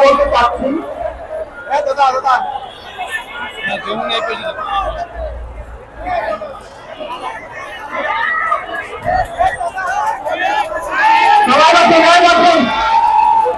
বলতে চাচ্ছি হ্যাঁ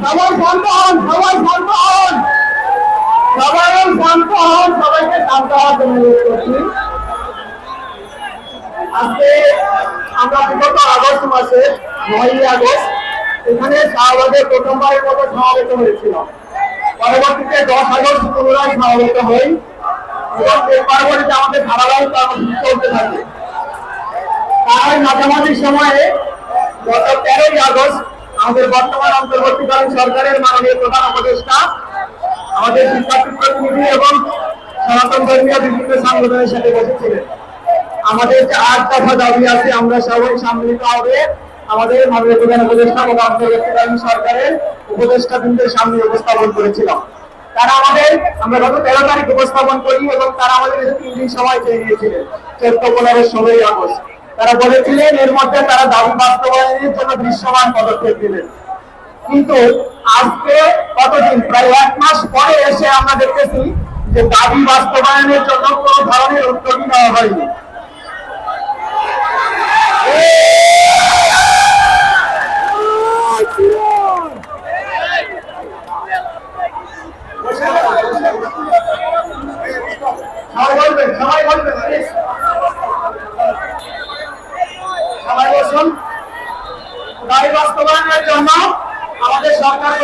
সবাই শান্ত হন, সবাই শান্ত হন। সবাইকে শান্ত হওয়ার জন্য করছি। আজকে আমরা বিগত আগস্ট মাসে নয়ই আগস্ট এখানে শাহবাগের প্রথমবারের মতো সমাবেত হয়েছিল। পরবর্তীতে দশ আগস্ট পুনরায় সমাবেত হই এবং পরবর্তীতে আমাদের ধারাবাহিক কর্মসূচি চলতে থাকে। তার মাঝামাঝি সময়ে গত তেরোই আগস্ট আমাদের বর্তমান অন্তর্বর্তীকালীন সরকারের মাননীয় প্রধান উপদেষ্টা, আমাদের শিক্ষার্থী প্রতিনিধি এবং সনাতন ধর্মীয় বিভিন্ন সংগঠনের সাথে বসেছিলেন। আমাদের যে আট দফা দাবি আছে, আমরা সবাই সম্মিলিত হবে আমাদের মাননীয় প্রধান উপদেষ্টা এবং অন্তর্বর্তীকালীন সরকারের উপদেষ্টা বৃন্দের সামনে উপস্থাপন করেছিলাম তারা আমাদের, আমরা গত তেরো তারিখ উপস্থাপন করি এবং তারা আমাদের তিন দিন সময় চেয়ে নিয়েছিলেন, চোদ্দ, পনেরো, ষোলোই আগস্ট। তারা বলেছিলেন, এর মধ্যে তারা দাবি বাস্তবায়নের জন্য দৃশ্যমান পদক্ষেপ দিলেন কিন্তু আজকে কতদিন? প্রায় এক মাস পরে এসে আমরা দেখতেছি যে দাবি বাস্তবায়নের জন্য কোন ধরনের উদ্যোগী নেওয়া হয়নি সবাই বলবেন সবাই বলবেন please। সবাই বসুন দাবি বাস্তবায়নের জন্য আমাদের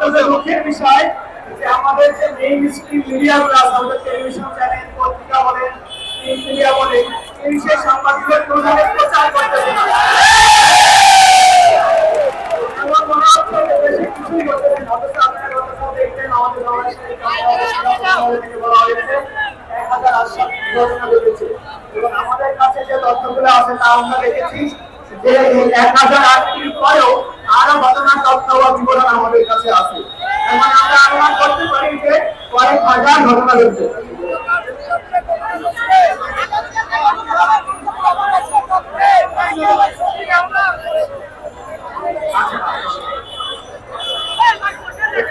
আমাদের দুঃখের বিষয় যে আমাদের যে মেইন স্ট্রিম মিডিয়াগুলো আছে আমাদের টেলিভিশন চ্যানেল পত্রিকা বলেন প্রিন্ট মিডিয়া বলেন এই সেই সাংবাদিকদের প্রচার করতেছে না আমার আমাদের বলা হয়েছে, 1080 ঘটনা ঘটেছে। এবং আমাদের কাছে যে তথ্যগুলো আছে তা আমরা দেখেছি যে এক হাজার আটটির পরেও আরও ঘটনার তথ্য বা বিবরণ আমাদের কাছে আছে তার মানে আমরা অনুমান করতে পারি যে কয়েক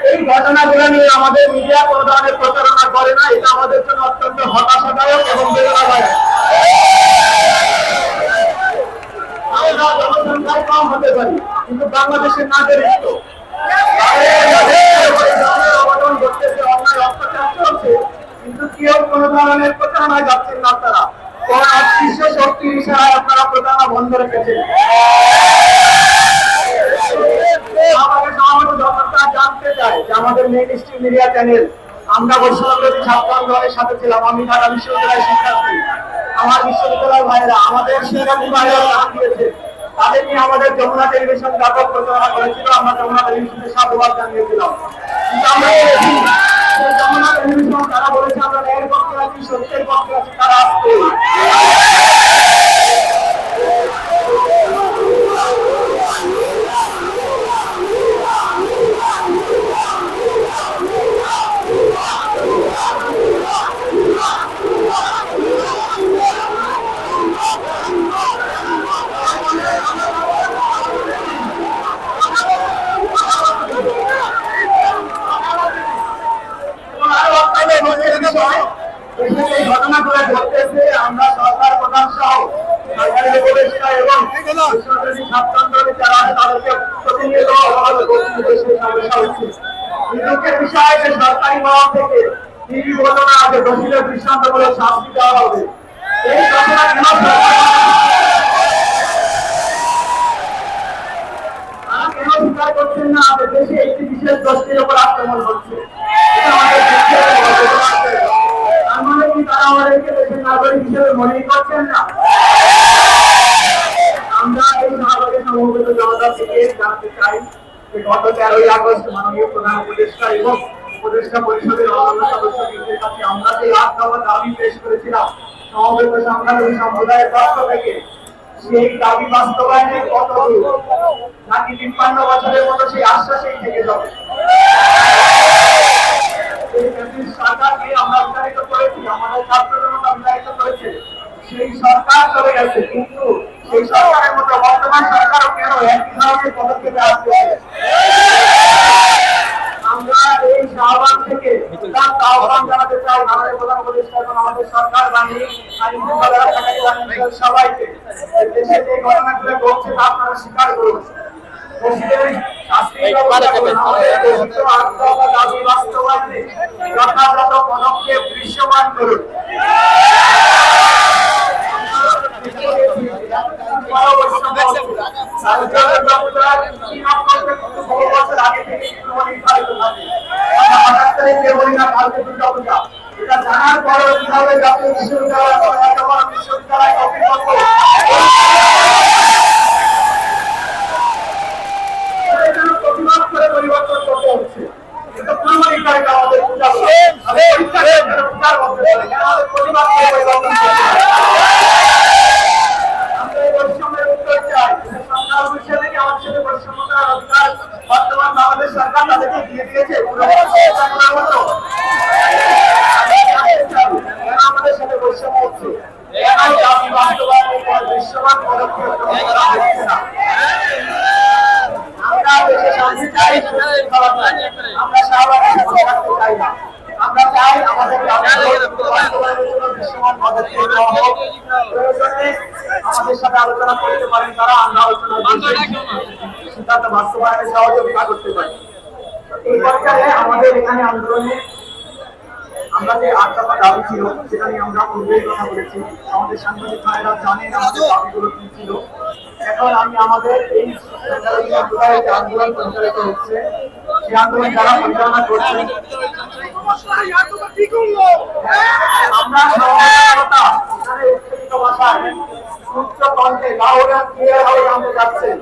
এই ঘটনাগুলো নিয়ে আমাদের মিডিয়া কোনো ধরনের প্রচারণা করে না, এটা আমাদের জন্য অত্যন্ত হতাশাদায়ক এবং বেদনাদায়ক। আমরা জনসংখ্যায় কম হতে পারি, কিন্তু বাংলাদেশের নাগরিক তাদের নিয়ে আমাদের যমুনা টেলিভিশন ব্যাপক করেছিল, আমরা যমুনা টেলিভিশনের সাধুবাদ জানিয়েছিলাম। কিন্তু আমরা তারা বলেছে, আমরা পক্ষে আছি, সত্যের পক্ষে আছি, তারা আসছে বিষয় যে সরকারি মহল থেকে টিভি ঘটনা যে দোষীদের দৃষ্টান্তমূলক শাস্তি হবে। না দেশে একটি মানে তারা আমাদেরকে দেশের নাগরিক হিসেবে মনে করছেন না আমরা এই সমাবেশে সমবেত জনতা চাই যে সেই সরকার চলে গেছে কিন্তু সেই সরকারের মতো বর্তমান একই ধরনের পদক্ষেপে আসছে আমরা এই শাহবাগ থেকে তার আহ্বান জানাতে চাই আমাদের প্রধান উপদেষ্টা এবং আমাদের সরকার বাহিনী আইন শৃঙ্খলা রক্ষাকারী বাহিনী সবাইকে। দেশে যে ঘটনাগুলো ঘটছে তা আপনারা স্বীকার করুন। যথাযথ পদক্ষেপ দৃশ্যমান করুন। এটা জানার পরে কীভাবে জাতীয় বিশ্ববিদ্যালয় বিশ্ববিদ্যালয় আমরা দেশে শান্তি চাই। আমরা শাহবাগের থাকতে আলোচনা করতে পারেন তারা আমরা আলোচনা সিদ্ধান্ত বাস্তবায়নে সহযোগিতা করতে পারি এই পর্যায়ে আমাদের এখানে আন্দোলনে আমরা যে আট দফা দাবি ছিল, সেটা নিয়ে আমরা পূর্বেই কথা বলেছি। আমাদের সাংবাদিক ভাইরা জানেন আমাদের দাবিগুলো কি ছিল। এখন আমি আমাদের এই আন্দোলন পরিচালিত হচ্ছে, সেই আন্দোলন যারা পরিচালনা করছেন, আমরা ভাষায় উচ্চ কণ্ঠে লাউড ক্লিয়ার ভাবে জানতে চাচ্ছেন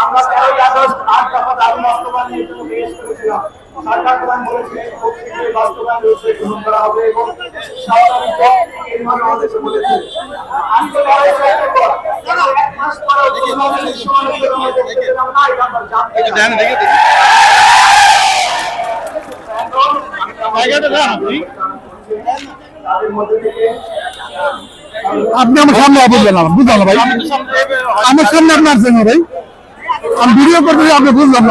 আমরা তেরোই আগস্ট আট দফা দাবি বাস্তবায়নের জন্য করেছিলাম সরকার প্রধান বলেছিলেন খুব শীঘ্রই বাস্তবায়ন রূপে গ্রহণ করা হবে এবং সরকারি এইভাবে আমাদেরকে বলেছে। আজকে বারোই সেপ্টেম্বর এক। মাস পরেও কোনোভাবে বিশ্বমানের জন্য আমাদের যেতে দেব না, এটা আমরা জানতে আপনি। আমার সামনে বুঝলেন না বুঝলাম না। ভাই আমার সামনে আপনি আসছেন না ভাই? আমি ভিডিও করতে আপনি বুঝলাম না।